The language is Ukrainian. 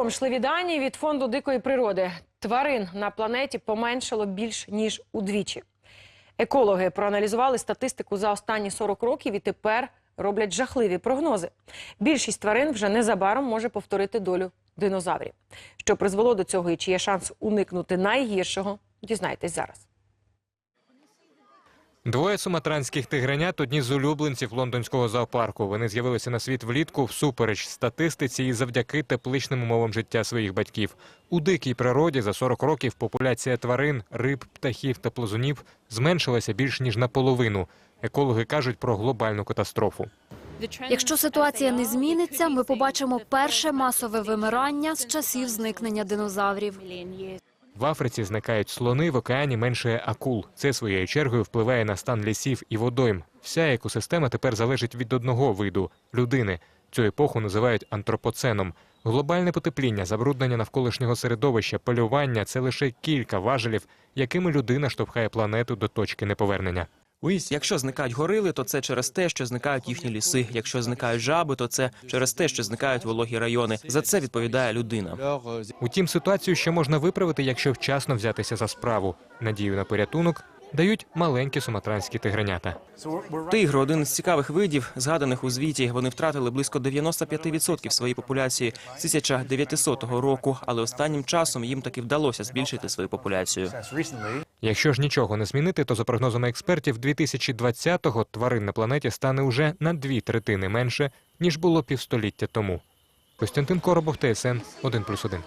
Приголомшливі дані від фонду дикої природи. Тварин на планеті поменшало більш ніж удвічі. Екологи проаналізували статистику за останні 40 років і тепер роблять жахливі прогнози. Більшість тварин вже незабаром може повторити долю динозаврів. Що призвело до цього і чи є шанс уникнути найгіршого, дізнайтесь зараз. Двоє суматранських тигренят – одні з улюбленців лондонського зоопарку. Вони з'явилися на світ влітку всупереч статистиці і завдяки тепличним умовам життя своїх батьків. У дикій природі за 40 років популяція тварин, риб, птахів та плазунів зменшилася більш ніж наполовину. Екологи кажуть про глобальну катастрофу. Якщо ситуація не зміниться, ми побачимо перше масове вимирання з часів зникнення динозаврів. В Африці зникають слони, в океані менше акул. Це своєю чергою впливає на стан лісів і водойм. Вся екосистема тепер залежить від одного виду людини. Цю епоху називають антропоценом. Глобальне потепління, забруднення навколишнього середовища, полювання це лише кілька важелів, якими людина штовхає планету до точки неповернення. Якщо зникають горили, то це через те, що зникають їхні ліси. Якщо зникають жаби, то це через те, що зникають вологі райони. За це відповідає людина. Утім, ситуацію ще можна виправити, якщо вчасно взятися за справу. Надію на порятунок дають маленькі суматранські тигренята. Тигри один з цікавих видів, згаданих у звіті. Вони втратили близько 95% своєї популяції з 1900 року, але останнім часом їм таки вдалося збільшити свою популяцію. Якщо ж нічого не змінити, то за прогнозами експертів, 2020-го тварин на планеті стане уже на дві третини менше, ніж було півстоліття тому. Костянтин Коробов, ТСН 1+,1.